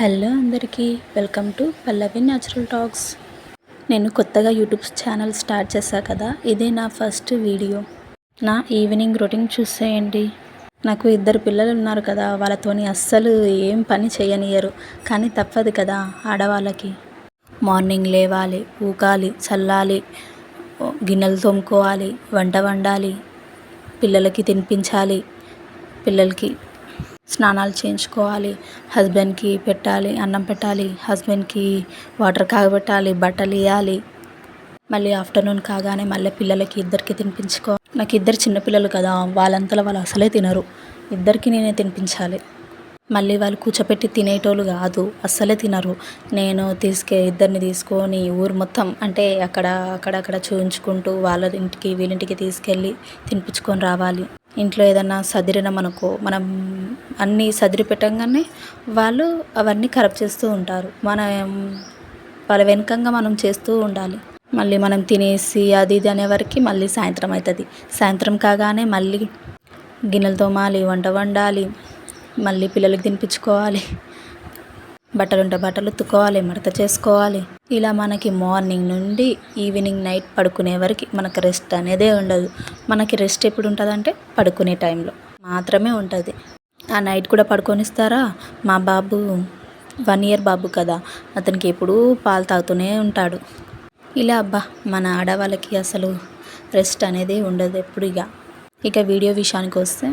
Hello అందరికీ welcome to Pallavi natural talks నేను కొత్తగా యూట్యూబ్ ఛానల్ స్టార్ట్ చేశా కదా ఇదే నా ఫస్ట్ వీడియో నా ఈవినింగ్ రొటీన్ చూసేయండి నాకు ఇద్దరు పిల్లలు ఉన్నారు కదా వాళ్ళతోని అస్సలు ఏం పని చేయనియరు కానీ తప్పదు కదా ఆడవాళ్ళకి. మార్నింగ్ లేవాలి ఊకాలి చల్లాలి గిన్నెలు తోముకోవాలి వంట వండాలి పిల్లలకి తినిపించాలి పిల్లలకి స్నానాలు చేయించుకోవాలి హస్బెండ్కి పెట్టాలి అన్నం పెట్టాలి హస్బెండ్కి వాటర్ కాగబెట్టాలి బట్టలు వేయాలి. మళ్ళీ ఆఫ్టర్నూన్ కాగానే మళ్ళీ పిల్లలకి ఇద్దరికి తినిపించుకో నాకు ఇద్దరు చిన్నపిల్లలు కదా వాళ్ళంతలో వాళ్ళు అసలే తినరు. ఇద్దరికి నేనే తినిపించాలి. మళ్ళీ వాళ్ళు కూర్చోపెట్టి తినేటోళ్ళు కాదు అస్సలే తినరు. నేను తీసుకే ఇద్దరిని తీసుకొని ఊరు మొత్తం అంటే అక్కడ అక్కడక్కడ చూపించుకుంటూ వాళ్ళ ఇంటికి వీళ్ళింటికి తీసుకెళ్ళి తినిపించుకొని రావాలి. ఇంట్లో ఏదన్నా సదిరినాం అనుకో మనం అన్నీ సదిరి పెట్టంగానే వాళ్ళు అవన్నీ ఖరాబ్ చేస్తూ ఉంటారు. మనం వాళ్ళ వెనుకంగా మనం చేస్తూ ఉండాలి. మళ్ళీ మనం తినేసి అది ఇది అనేవరకు మళ్ళీ సాయంత్రం అవుతుంది సాయంత్రం కాగానే మళ్ళీ గిన్నెలు తోమాలి వంట వండాలి మళ్ళీ పిల్లలకి తినిపించుకోవాలి బట్టలు ఉంటే బట్టలు ఉతుక్కోవాలి మడత చేసుకోవాలి. ఇలా మనకి మార్నింగ్ నుండి ఈవినింగ్ నైట్ పడుకునే వరకు మనకు రెస్ట్ అనేదే ఉండదు. మనకి రెస్ట్ ఎప్పుడు ఉంటుంది అంటే పడుకునే టైంలో మాత్రమే ఉంటుంది. ఆ నైట్ కూడా పడుకొనిస్తారా? మా బాబు వన్ ఇయర్ బాబు కదా అతనికి ఎప్పుడూ పాలు తాగుతూనే ఉంటాడు. ఇలా అబ్బా మన ఆడవాళ్ళకి అసలు రెస్ట్ అనేది ఉండదు ఎప్పుడు ఇక. ఇక వీడియో విషయానికి వస్తే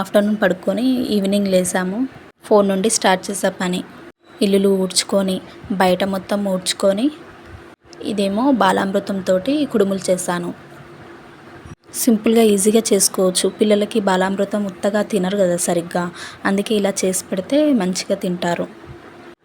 ఆఫ్టర్నూన్ పడుకొని ఈవినింగ్ లేసాము. ఫోన్ నుండి స్టార్ట్ చేసే పని. ఇల్లులు ఊడ్చుకొని బయట మొత్తం ఊడ్చుకొని ఇదేమో బాలామృతంతో కుడుములు చేశాను. సింపుల్గా ఈజీగా చేసుకోవచ్చు. పిల్లలకి బాలామృతం ఉత్తగా తినరు కదా సరిగ్గా. అందుకే ఇలా చేసి పెడితే మంచిగా తింటారు.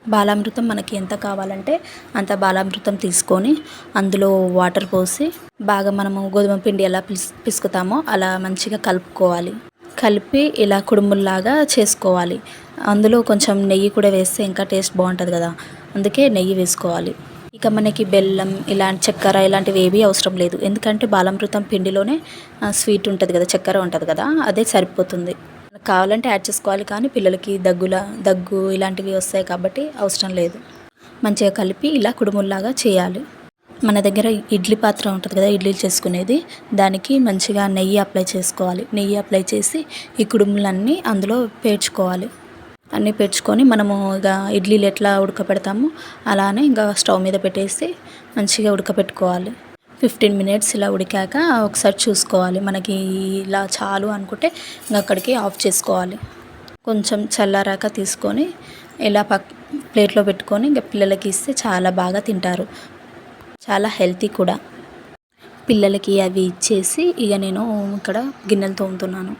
బాలామృతం మనకి ఎంత కావాలంటే అంత బాలామృతం తీసుకొని అందులో వాటర్ పోసి బాగా మనము గోధుమ పిండి ఎలా పిస్ పిసుకుతామో అలా మంచిగా కలుపుకోవాలి. కలిపి ఇలా కుడుముల్లాగా చేసుకోవాలి. అందులో కొంచెం నెయ్యి కూడా వేస్తే ఇంకా టేస్ట్ బాగుంటుంది కదా. అందుకే నెయ్యి వేసుకోవాలి. ఇక మనకి బెల్లం ఇలాంటి చక్కెర ఇలాంటివి ఏవి అవసరం లేదు. ఎందుకంటే బాలామృతం పిండిలోనే స్వీట్ ఉంటుంది కదా చక్కెర ఉంటుంది కదా అదే సరిపోతుంది. కావాలంటే యాడ్ చేసుకోవాలి కానీ పిల్లలకి దగ్గుల దగ్గు ఇలాంటివి వస్తాయి కాబట్టి అవసరం లేదు. మంచిగా కలిపి ఇలా కుడుముల్లాగా చేయాలి. మన దగ్గర ఇడ్లీ పాత్ర ఉంటుంది కదా ఇడ్లీ చేసుకునేది దానికి మంచిగా నెయ్యి అప్లై చేసుకోవాలి. నెయ్యి అప్లై చేసి ఈ కుడుములన్నీ అందులో పేర్చుకోవాలి. అన్నీ పెంచుకొని మనము ఇక ఇడ్లీలు ఎట్లా ఉడకపెడతామో అలానే ఇంకా స్టవ్ మీద పెట్టేసి మంచిగా ఉడకపెట్టుకోవాలి. ఫిఫ్టీన్ మినిట్స్ ఇలా ఉడికాక ఒకసారి చూసుకోవాలి. మనకి ఇలా చాలు అనుకుంటే ఇంకా అక్కడికి ఆఫ్ చేసుకోవాలి. కొంచెం చల్లారాక తీసుకొని ఇలా పక్ ప్లేట్లో పెట్టుకొని ఇంకా పిల్లలకి ఇస్తే చాలా బాగా తింటారు. చాలా హెల్తీ కూడా. పిల్లలకి అవి ఇచ్చేసి ఇక నేను ఇక్కడ గిన్నెలు తోముతున్నాను.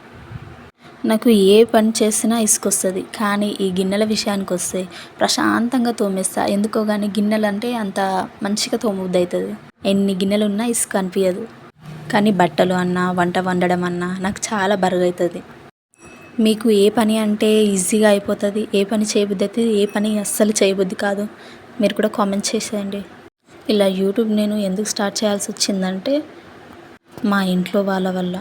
నాకు ఏ పని చేసినా ఇసుకొస్తుంది. కానీ ఈ గిన్నెల విషయానికి వస్తే ప్రశాంతంగా తోమేస్తా. ఎందుకో కానీ గిన్నెలు అంటే అంత మంచిగా తోముద్ది అవుతుంది ఎన్ని గిన్నెలు ఉన్నా ఇసుక అనిపించదు కానీ బట్టలు అన్నా వంట వండడం అన్నా నాకు చాలా బరుగవుతుంది మీకు ఏ పని అంటే ఈజీగా అయిపోతుంది? ఏ పని చేయబుద్ధి అయితే ఏ పని అస్సలు చేయబుద్ధి కాదు. మీరు కూడా కామెంట్ చేసేయండి. ఇలా యూట్యూబ్ నేను ఎందుకు స్టార్ట్ చేయాల్సి వచ్చిందంటే మా ఇంట్లో వాళ్ళ వల్ల.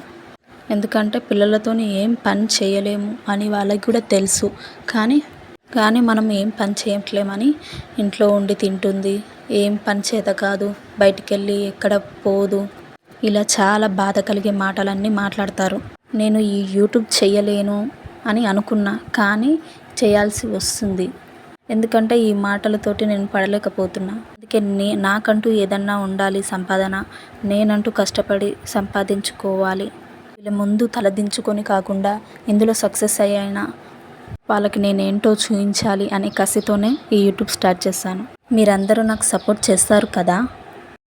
ఎందుకంటే పిల్లలతోని ఏం పని చేయలేము అని వాళ్ళకి కూడా తెలుసు. కానీ కానీ మనం ఏం పని చేయట్లేమని ఇంట్లో ఉండి తింటుంది. ఏం పని చేత కాదు. బయటికి వెళ్ళి ఎక్కడ పోదు. ఇలా చాలా బాధ కలిగే మాటలన్నీ మాట్లాడతారు. నేను ఈ యూట్యూబ్ చేయలేను అని అనుకున్నా. కానీ చేయాల్సి వస్తుంది. ఎందుకంటే ఈ మాటలతోటి నేను పడలేకపోతున్నా. అందుకే నే నాకంటూ ఏదన్నా ఉండాలి సంపాదన. నేనంటూ కష్టపడి సంపాదించుకోవాలి. వీళ్ళ ముందు తలదించుకొని కాకుండా ఇందులో సక్సెస్ అయ్యాయినా వాళ్ళకి నేనేంటో చూపించాలి అనే కసితోనే ఈ యూట్యూబ్ స్టార్ట్ చేశాను. మీరందరూ నాకు సపోర్ట్ చేస్తారు కదా?